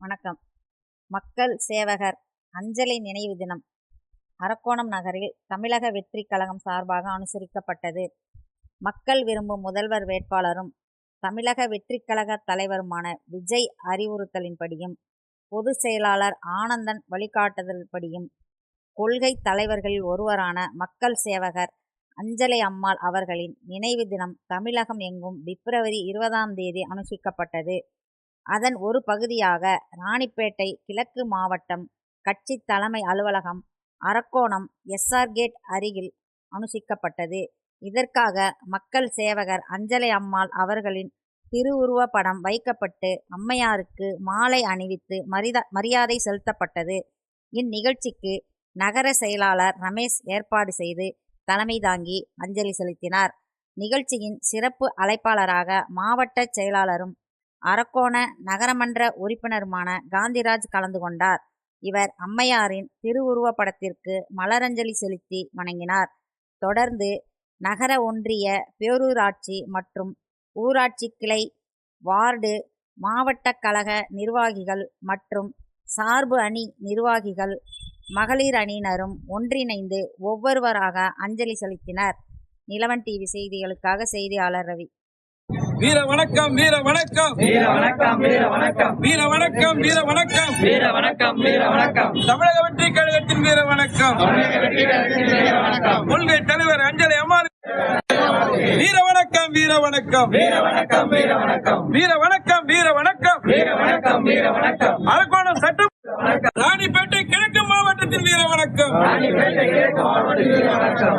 வணக்கம் மக்கள் சேவகர் அஞ்சலி நினைவு தினம் அரக்கோணம் நகரில் தமிழக வெற்றி கழகம் சார்பாக அனுசரிக்கப்பட்டது. மக்கள் விரும்பும் முதல்வர் வேட்பாளரும், தமிழக வெற்றி கழக தலைவருமான விஜய் அறிவுறுத்தலின்படியும், பொது செயலாளர் ஆனந்தன் வழிகாட்டுதல்படியும், கொள்கைத் தலைவர்களில் ஒருவரான மக்கள் சேவகர் அஞ்சலை அம்மாள் அவர்களின் நினைவு தினம் தமிழகம் எங்கும் பிப்ரவரி இருபதாம் தேதி அனுஷ்டிக்கப்பட்டது. அதன் ஒரு பகுதியாக ராணிப்பேட்டை கிழக்கு மாவட்டம் கட்சி தலைமை அலுவலகம், அரக்கோணம் எஸ்ஆர்கேட் கேட் அருகில் அனுஷ்டிக்கப்பட்டது. இதற்காக மக்கள் சேவகர் அஞ்சலை அம்மாள் அவர்களின் திருவுருவப் படம் வைக்கப்பட்டு, அம்மையாருக்கு மாலை அணிவித்து மரிதா மரியாதை செலுத்தப்பட்டது. இந்நிகழ்ச்சிக்கு நகர செயலாளர் ரமேஷ் ஏற்பாடு செய்து தலைமை தாங்கி அஞ்சலி செலுத்தினார். நிகழ்ச்சியின் சிறப்பு அழைப்பாளராக மாவட்ட செயலாளரும், அரக்கோண நகரமன்ற உறுப்பினருமான காந்திராஜ் கலந்து கொண்டார். இவர் அம்மையாரின் திருவுருவப்படத்திற்கு மலரஞ்சலி செலுத்தி வணங்கினார். தொடர்ந்து நகர ஒன்றிய, பேரூராட்சி மற்றும் ஊராட்சி கிளை, வார்டு, மாவட்ட கழக நிர்வாகிகள் மற்றும் சார்பு அணி நிர்வாகிகள், மகளிர் அணியினரும் ஒன்றிணைந்து ஒவ்வொருவராக அஞ்சலி செலுத்தினர். நிலவன் டிவி செய்திகளுக்காக செய்தியாளர் ரவி. வீர வணக்கம் வீர வணக்கம் வீர வணக்கம் வீர வணக்கம் வீர வணக்கம் வீர வணக்கம் வீர வணக்கம் வீர வணக்கம் தமிழக வெற்றி கழகத்தின் வீர வணக்கம் கொள்கை தலைவர் அஞ்சலி அம்மாள் வீர வணக்கம் வீர வணக்கம் வீர வணக்கம் வீர வணக்கம் வீர வணக்கம் வீர வணக்கம் வீர வணக்கம் வீர வணக்கம் அரக்கோணம் சட்டம் ராணிப்பேட்டை கிழக்கு மாவட்டத்தின் வீர வணக்கம் ராணிப்பேட்டை கிழக்கு மாவட்ட வீர வணக்கம்